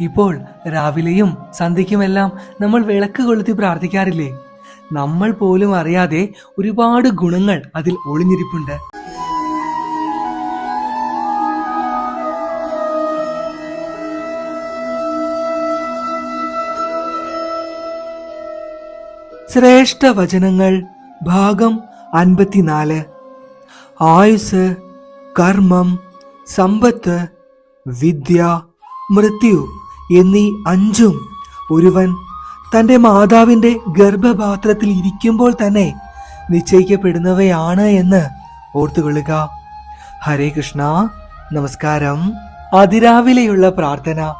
ഇപ്പോൾ രാവിലെയും സന്ധ്യയ്ക്കുമെല്ലാം നമ്മൾ വിളക്ക് കൊളുത്തി പ്രാർത്ഥിക്കാറില്ലേ? നമ്മൾ പോലും അറിയാതെ ഒരുപാട് ഗുണങ്ങൾ അതിൽ ഒളിഞ്ഞിരിപ്പുണ്ട്. ശ്രേഷ്ഠ വചനങ്ങൾ ഭാഗം അൻപത്തിനാല്. ആയുസ് കർമ്മം സമ്പത്ത് വിദ്യ മൃത്യു. എന്നീ അഞ്ചും ഒരുവൻ തന്റെ മാതാവിന്റെ ഗർഭപാത്രത്തിൽ ഇരിക്കുമ്പോൾ തന്നെ നിശ്ചയിക്കപ്പെടുന്നവയാണ് എന്ന് ഓർത്തുകൊള്ളുക. ഹരേ കൃഷ്ണ. നമസ്കാരം. അതിരാവിലെയുള്ള പ്രാർത്ഥന.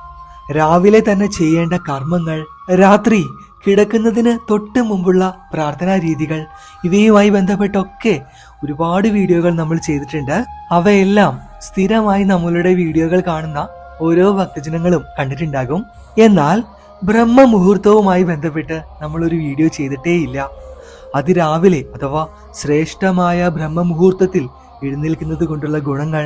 രാവിലെ തന്നെ ചെയ്യേണ്ട കർമ്മങ്ങൾ. രാത്രി കിടക്കുന്നതിന് തൊട്ട് മുമ്പുള്ള പ്രാർത്ഥനാ രീതികൾ. ഇവയുമായി ബന്ധപ്പെട്ടൊക്കെ ഒരുപാട് വീഡിയോകൾ നമ്മൾ ചെയ്തിട്ടുണ്ട്. അവയെല്ലാം സ്ഥിരമായി നമ്മളുടെ വീഡിയോകൾ കാണുന്ന ഓരോ ഭക്തജനങ്ങളും കണ്ടിട്ടുണ്ടാകും. എന്നാൽ ബ്രഹ്മ മുഹൂർത്തവുമായി ബന്ധപ്പെട്ട് നമ്മൾ ഒരു വീഡിയോ ചെയ്തിട്ടേയില്ല. അതിരാവിലെ അഥവാ ശ്രേഷ്ഠമായ ബ്രഹ്മ മുഹൂർത്തത്തിൽ എഴുന്നേൽക്കുന്നത് കൊണ്ടുള്ള ഗുണങ്ങൾ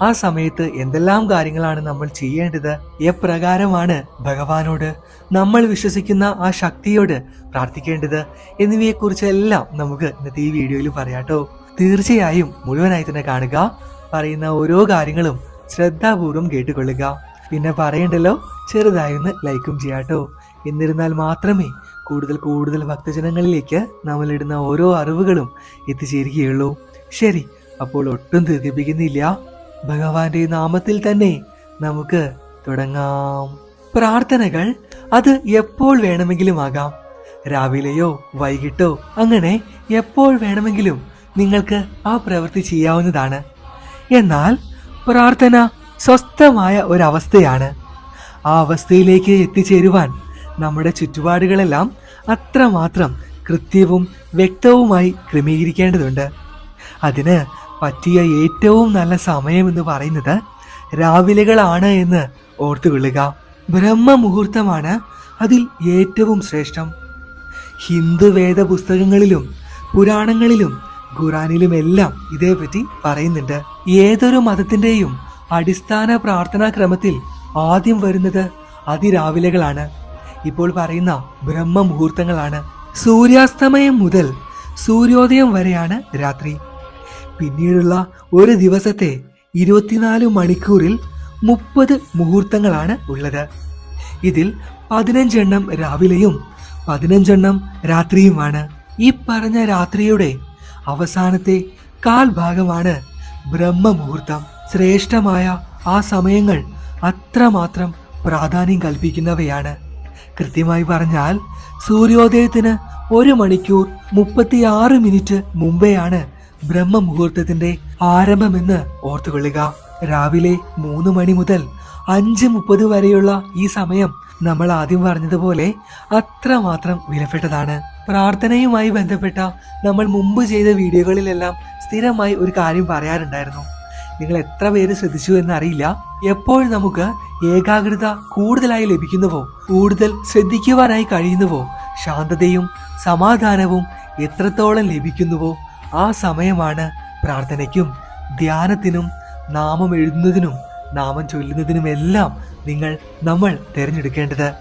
ആ സമയത്ത് എന്തെല്ലാം കാര്യങ്ങളാണ് നമ്മൾ ചെയ്യേണ്ടത് എപ്രകാരമാണ് ഭഗവാനോട് നമ്മൾ വിശ്വസിക്കുന്ന ആ ശക്തിയോട് പ്രാർത്ഥിക്കേണ്ടത് എന്നിവയെക്കുറിച്ചെല്ലാം നമുക്ക് ഇന്നത്തെ ഈ വീഡിയോയിൽ പറയാട്ടോ. തീർച്ചയായും മുഴുവനായി തന്നെ കാണുക. പറയുന്ന ഓരോ കാര്യങ്ങളും ശ്രദ്ധാപൂർവം കേട്ടുകൊള്ളുക. പിന്നെ പറയണ്ടല്ലോ? ചെറുതായി ഒന്ന് ലൈക്കും ചെയ്യാട്ടോ എന്നിരുന്നാൽ മാത്രമേ കൂടുതൽ കൂടുതൽ ഭക്തജനങ്ങളിലേക്ക് നമ്മളിടുന്ന ഓരോ അറിവുകളും എത്തിച്ചേരുകയുള്ളൂ. ശരി അപ്പോൾ ഒട്ടും ദീർഘിപ്പിക്കുന്നില്ല. ഭഗവാന്റെ നാമത്തിൽ തന്നെ നമുക്ക് തുടങ്ങാം. പ്രാർത്ഥനകൾ അത് എപ്പോൾ വേണമെങ്കിലും ആകാം. രാവിലെയോ വൈകിട്ടോ അങ്ങനെ എപ്പോൾ വേണമെങ്കിലും നിങ്ങൾക്ക് ആ പ്രവൃത്തി ചെയ്യാവുന്നതാണ്. എന്നാൽ പ്രാർത്ഥന സ്വസ്ഥമായ ഒരവസ്ഥയാണ്. ആ അവസ്ഥയിലേക്ക് എത്തിച്ചേരുവാൻ നമ്മുടെ ചുറ്റുപാടുകളെല്ലാം അത്രമാത്രം കൃത്യവും വ്യക്തവുമായി ക്രമീകരിക്കേണ്ടതുണ്ട്. അതിന് പറ്റിയ ഏറ്റവും നല്ല സമയം എന്ന് പറയുന്നത് രാവിലെകളാണ് എന്ന് ഓർത്തുകൊള്ളുക. ബ്രഹ്മ മുഹൂർത്തമാണ് അതിൽ ഏറ്റവും ശ്രേഷ്ഠം. ഹിന്ദു വേദ പുസ്തകങ്ങളിലും പുരാണങ്ങളിലും ഖുറാനിലുമെല്ലാം ഇതേപറ്റി പറയുന്നുണ്ട്. ഏതൊരു മതത്തിന്റെയും അടിസ്ഥാന പ്രാർത്ഥനാ ക്രമത്തിൽ ആദ്യം വരുന്നത് അതിരാവിലെകളാണ്. ഇപ്പോൾ പറയുന്ന ബ്രഹ്മ മുഹൂർത്തങ്ങളാണ് സൂര്യാസ്തമയം മുതൽ സൂര്യോദയം വരെയാണ് രാത്രി. പിന്നീടുള്ള ഒരു ദിവസത്തെ ഇരുപത്തിനാല് മണിക്കൂറിൽ മുപ്പത് മുഹൂർത്തങ്ങളാണ് ഉള്ളത്. ഇതിൽ പതിനഞ്ചെണ്ണം രാവിലെയും പതിനഞ്ചെണ്ണം രാത്രിയുമാണ്. ഈ പറഞ്ഞ രാത്രിയുടെ അവസാനത്തെ കാൽഭാഗമാണ് ബ്രഹ്മമുഹൂർത്തം. ശ്രേഷ്ഠമായ ആ സമയങ്ങൾ അത്രമാത്രം പ്രാധാന്യം കൽപ്പിക്കുന്നവയാണ്. കൃത്യമായി പറഞ്ഞാൽ സൂര്യോദയത്തിന് ഒരു മണിക്കൂർ മുപ്പത്തിയാറ് മിനിറ്റ് മുമ്പെയാണ് ബ്രഹ്മമുഹൂർത്തത്തിന്റെ ആരംഭമെന്ന് ഓർത്തുകൊള്ളുക. രാവിലെ മൂന്ന് മണി മുതൽ അഞ്ച് മുപ്പത് വരെയുള്ള ഈ സമയം നമ്മൾ ആദ്യം പറഞ്ഞതുപോലെ അത്രമാത്രം വിലപ്പെട്ടതാണ്. പ്രാർത്ഥനയുമായി ബന്ധപ്പെട്ട നമ്മൾ മുമ്പ് ചെയ്ത വീഡിയോകളിലെല്ലാം സ്ഥിരമായി ഒരു കാര്യം പറയാറുണ്ടായിരുന്നു. നിങ്ങൾ എത്ര പേര് ശ്രദ്ധിച്ചു എന്നറിയില്ല. എപ്പോൾ നമുക്ക് ഏകാഗ്രത കൂടുതലായി ലഭിക്കുന്നുവോ? കൂടുതൽ ശ്രദ്ധിക്കുവാനായി കഴിയുന്നുവോ? ശാന്തതയും സമാധാനവും എത്രത്തോളം ലഭിക്കുന്നുവോ? ആ സമയമാണ് പ്രാർത്ഥനയ്ക്കും ധ്യാനത്തിനും നാമം എഴുതുന്നതിനും നാമം ചൊല്ലുന്നതിനുമെല്ലാം നിങ്ങൾ നമ്മൾ തിരഞ്ഞെടുക്കേണ്ടത്.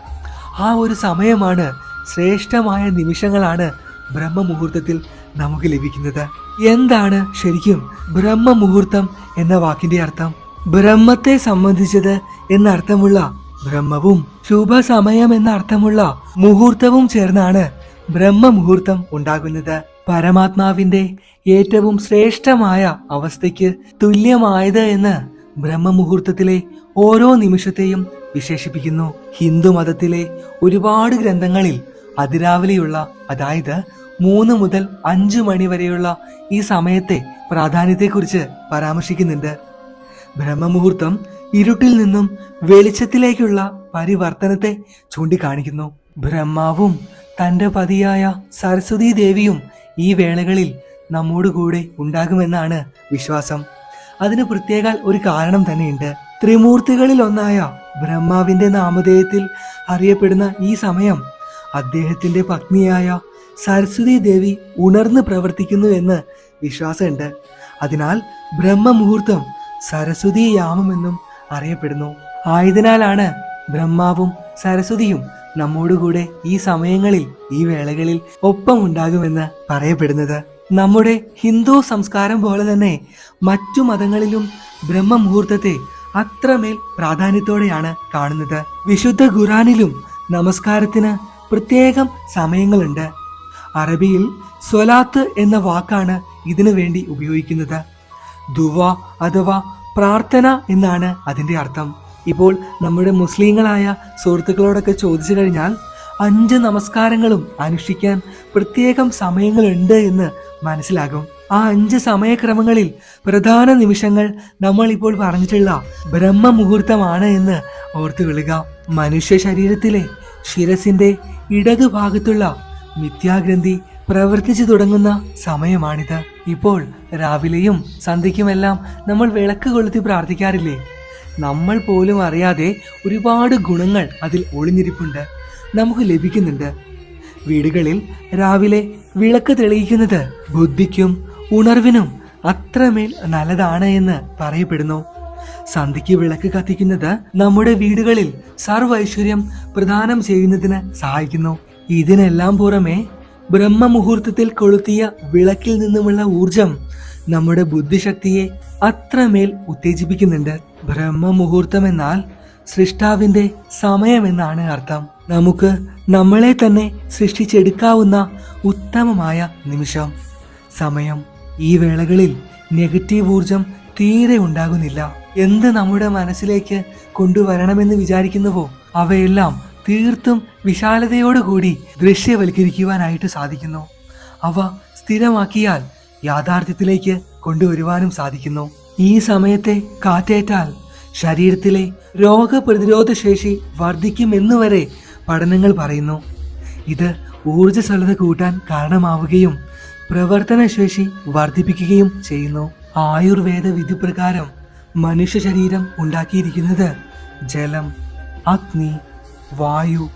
ആ ഒരു സമയമാണ് ശ്രേഷ്ഠമായ നിമിഷങ്ങളാണ് ബ്രഹ്മമുഹൂർത്തത്തിൽ നമുക്ക് ലഭിക്കുന്നത്. എന്താണ് ശരിക്കും ബ്രഹ്മമുഹൂർത്തം എന്ന വാക്കിന്റെ അർത്ഥം? ബ്രഹ്മത്തെ സംബന്ധിച്ചത് എന്ന അർത്ഥമുള്ള ബ്രഹ്മവും ശുഭസമയം എന്ന അർത്ഥമുള്ള മുഹൂർത്തവും ചേർന്നാണ് ബ്രഹ്മമുഹൂർത്തം ഉണ്ടാകുന്നത്. പരമാത്മാവിന്റെ ഏറ്റവും ശ്രേഷ്ഠമായ അവസ്ഥയ്ക്ക് തുല്യമായത് എന്ന് ബ്രഹ്മമുഹൂർത്തത്തിലെ ഓരോ നിമിഷത്തെയും വിശേഷിപ്പിക്കുന്നു. ഹിന്ദു മതത്തിലെ ഒരുപാട് ഗ്രന്ഥങ്ങളിൽ അതിരാവിലെയുള്ള അതായത് മൂന്ന് മുതൽ അഞ്ചു മണി വരെയുള്ള ഈ സമയത്തെ പ്രാധാന്യത്തെക്കുറിച്ച് പരാമർശിക്കുന്നുണ്ട്. ബ്രഹ്മമുഹൂർത്തം ഇരുട്ടിൽ നിന്നും വെളിച്ചത്തിലേക്കുള്ള പരിവർത്തനത്തെ ചൂണ്ടിക്കാണിക്കുന്നു. ബ്രഹ്മാവും തന്റെ പതിയായ സരസ്വതി ദേവിയും ഈ വേളകളിൽ നമ്മോടുകൂടെ ഉണ്ടാകുമെന്നാണ് വിശ്വാസം. അതിന് പ്രത്യേക ഒരു കാരണം തന്നെയുണ്ട്. ത്രിമൂർത്തികളിൽ ഒന്നായ ബ്രഹ്മാവിന്റെ നാമധേയത്തിൽ അറിയപ്പെടുന്ന ഈ സമയം അദ്ദേഹത്തിന്റെ പത്നിയായ സരസ്വതി ദേവി ഉണർന്ന് പ്രവർത്തിക്കുന്നു എന്ന് വിശ്വാസമുണ്ട്. അതിനാൽ ബ്രഹ്മമുഹൂർത്തം സരസ്വതി യാമം എന്നും അറിയപ്പെടുന്നു. ആയതിനാലാണ് ബ്രഹ്മാവും സരസ്വതിയും നമ്മോടുകൂടെ ഈ സമയങ്ങളിൽ ഈ വേളകളിൽ ഒപ്പം ഒപ്പമുണ്ടാകുമെന്ന് പറയപ്പെടുന്നത്. നമ്മുടെ ഹിന്ദു സംസ്കാരം പോലെ തന്നെ മറ്റു മതങ്ങളിലും ബ്രഹ്മമുഹൂർത്തത്തെ അത്രമേൽ പ്രാധാന്യത്തോടെയാണ് കാണുന്നത്. വിശുദ്ധ ഖുറാനിലും നമസ്കാരത്തിന് പ്രത്യേകം സമയങ്ങളുണ്ട്. അറബിയിൽ സ്വലാത്ത് എന്ന വാക്കാണ് ഇതിനു വേണ്ടി ഉപയോഗിക്കുന്നത്. ദുവ അഥവാ പ്രാർത്ഥന എന്നാണ് അതിന്റെ അർത്ഥം. ഇപ്പോൾ നമ്മുടെ മുസ്ലിങ്ങളായ സുഹൃത്തുക്കളോടൊക്കെ ചോദിച്ചു കഴിഞ്ഞാൽ അഞ്ച് നമസ്കാരങ്ങളും അനുഷ്ഠിക്കാൻ പ്രത്യേകം സമയങ്ങളുണ്ട് എന്ന് മനസ്സിലാകും. ആ അഞ്ച് സമയക്രമങ്ങളിൽ പ്രധാന നിമിഷങ്ങൾ നമ്മൾ ഇപ്പോൾ പറഞ്ഞിട്ടുള്ള ബ്രഹ്മ മുഹൂർത്തമാണ് എന്ന് ഓർത്തു വിളുക മനുഷ്യ ശരീരത്തിലെ ശിരസിന്റെ ഇടതുഭാഗത്തുള്ള മിഥ്യാഗ്രന്ഥി പ്രവർത്തിച്ചു തുടങ്ങുന്ന സമയമാണിത്. ഇപ്പോൾ രാവിലെയും സന്ധ്യയ്ക്കുമെല്ലാം നമ്മൾ വിളക്ക് കൊളുത്തി പ്രാർത്ഥിക്കാറില്ലേ? നമ്മൾ പോലും അറിയാതെ ഒരുപാട് ഗുണങ്ങൾ അതിൽ ഒളിഞ്ഞിരിപ്പുണ്ട്. നമുക്ക് ലഭിക്കുന്നുണ്ട്. വീടുകളിൽ രാവിലെ വിളക്ക് തെളിയിക്കുന്നത് ബുദ്ധിക്കും ഉണർവിനും അത്രമേൽ നല്ലതാണ് എന്ന് പറയപ്പെടുന്നു. സന്ധ്യയ്ക്ക് വിളക്ക് കത്തിക്കുന്നത് നമ്മുടെ വീടുകളിൽ സർവൈശ്വര്യം പ്രദാനം ചെയ്യുന്നതിന് സഹായിക്കുന്നു. ഇതിനെല്ലാം പുറമെ ബ്രഹ്മ മുഹൂർത്തത്തിൽ കൊളുത്തിയ വിളക്കിൽ നിന്നുമുള്ള ഊർജം നമ്മുടെ ബുദ്ധിശക്തിയെ അത്രമേൽ ഉത്തേജിപ്പിക്കുന്നുണ്ട്. ബ്രഹ്മ മുഹൂർത്തം എന്നാൽ സൃഷ്ടാവിന്റെ സമയമെന്നാണ് അർത്ഥം. നമുക്ക് നമ്മളെ തന്നെ സൃഷ്ടിച്ചെടുക്കാവുന്ന ഉത്തമമായ നിമിഷം. സമയം. ഈ വേളകളിൽ നെഗറ്റീവ് ഊർജം തീരെ ഉണ്ടാകുന്നില്ല. എന്ത് നമ്മുടെ മനസ്സിലേക്ക് കൊണ്ടുവരണമെന്ന് വിചാരിക്കുന്നുവോ? അവയെല്ലാം തീർത്തും വിശാലതയോടുകൂടി ദൃശ്യവൽക്കരിക്കുവാനായിട്ട് സാധിക്കുന്നു. അവ സ്ഥിരമാക്കിയാൽ യാഥാർത്ഥ്യത്തിലേക്ക് കൊണ്ടുവരുവാനും സാധിക്കുന്നു. ഈ സമയത്തെ കാറ്റേറ്റാൽ ശരീരത്തിലെ രോഗപ്രതിരോധ ശേഷി വർദ്ധിക്കുമെന്നുവരെ പഠനങ്ങൾ പറയുന്നു. ഇത് ഊർജസ്വലത കൂട്ടാൻ കാരണമാവുകയും പ്രവർത്തനശേഷി വർദ്ധിപ്പിക്കുകയും ചെയ്യുന്നു. ആയുർവേദ വിധി പ്രകാരം മനുഷ്യ ശരീരം ഉണ്ടാക്കിയിരിക്കുന്നത് ജലം അഗ്നി വായു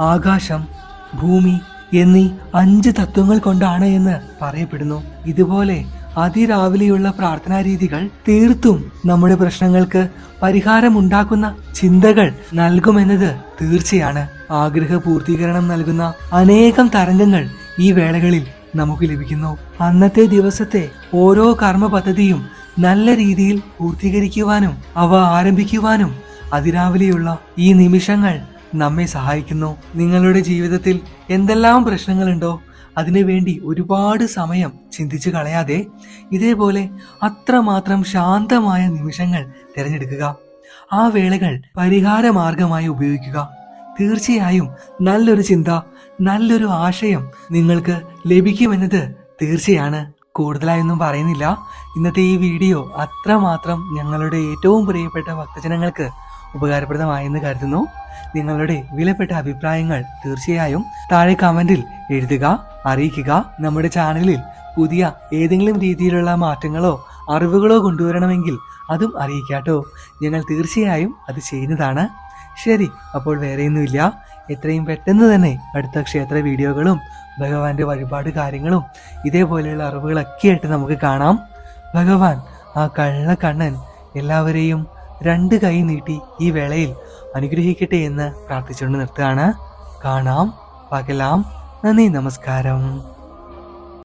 ആകാശം ഭൂമി എന്നീ അഞ്ച് തത്വങ്ങൾ കൊണ്ടാണ് എന്ന് പറയപ്പെടുന്നു. ഇതുപോലെ അതിരാവിലെയുള്ള പ്രാർത്ഥനാ രീതികൾ തീർത്തും നമ്മുടെ പ്രശ്നങ്ങൾക്ക് പരിഹാരമുണ്ടാക്കുന്ന ചിന്തകൾ നൽകുമെന്നത് തീർച്ചയാണ്. ആഗ്രഹ പൂർത്തീകരണം നൽകുന്ന അനേകം തരംഗങ്ങൾ ഈ വേളകളിൽ നമുക്ക് ലഭിക്കുന്നു. അന്നത്തെ ദിവസത്തെ ഓരോ കർമ്മ പദ്ധതിയും നല്ല രീതിയിൽ പൂർത്തീകരിക്കുവാനും അവ ആരംഭിക്കുവാനും അതിരാവിലെയുള്ള ഈ നിമിഷങ്ങൾ നമ്മെ സഹായിക്കുന്നു. നിങ്ങളുടെ ജീവിതത്തിൽ എന്തെല്ലാം പ്രശ്നങ്ങളുണ്ടോ അതിനുവേണ്ടി ഒരുപാട് സമയം ചിന്തിച്ചു കളയാതെ ഇതേപോലെ അത്രമാത്രം ശാന്തമായ നിമിഷങ്ങൾ തിരഞ്ഞെടുക്കുക. ആ വേളകൾ പരിഹാര മാർഗമായി ഉപയോഗിക്കുക. തീർച്ചയായും നല്ലൊരു ചിന്ത നല്ലൊരു ആശയം നിങ്ങൾക്ക് ലഭിക്കുമെന്നത് തീർച്ചയാണ്. കൂടുതലായൊന്നും പറയുന്നില്ല. ഇന്നത്തെ ഈ വീഡിയോ അത്രമാത്രം ഞങ്ങളുടെ ഏറ്റവും പ്രിയപ്പെട്ട ഭക്തജനങ്ങൾക്ക് ഉപകാരപ്രദമായെന്ന് കരുതുന്നു. നിങ്ങളുടെ വിലപ്പെട്ട അഭിപ്രായങ്ങൾ തീർച്ചയായും താഴെ കമന്റിൽ എഴുതുക അറിയിക്കുക. നമ്മുടെ ചാനലിൽ പുതിയ ഏതെങ്കിലും രീതിയിലുള്ള മാറ്റങ്ങളോ അറിവുകളോ കൊണ്ടുവരണമെങ്കിൽ അതും അറിയിക്കാട്ടോ. ഞങ്ങൾ തീർച്ചയായും അത് ചെയ്യുന്നതാണ്. ശരി അപ്പോൾ വേറെയൊന്നുമില്ല. എത്രയും പെട്ടെന്ന് തന്നെ അടുത്ത ക്ഷേത്ര വീഡിയോകളും ഭഗവാന്റെ വഴിപാട് കാര്യങ്ങളും ഇതേപോലെയുള്ള അറിവുകളൊക്കെ ആയിട്ട് നമുക്ക് കാണാം. ഭഗവാൻ ആ കള്ള കണ്ണൻ എല്ലാവരെയും രണ്ട് കൈ നീട്ടി ഈ വേളയിൽ അനുഗ്രഹിക്കട്ടെ എന്ന് പ്രാർത്ഥിച്ചുകൊണ്ട് നിർത്തുകയാണ്. കാണാം പകലാം. നന്ദി നമസ്കാരം.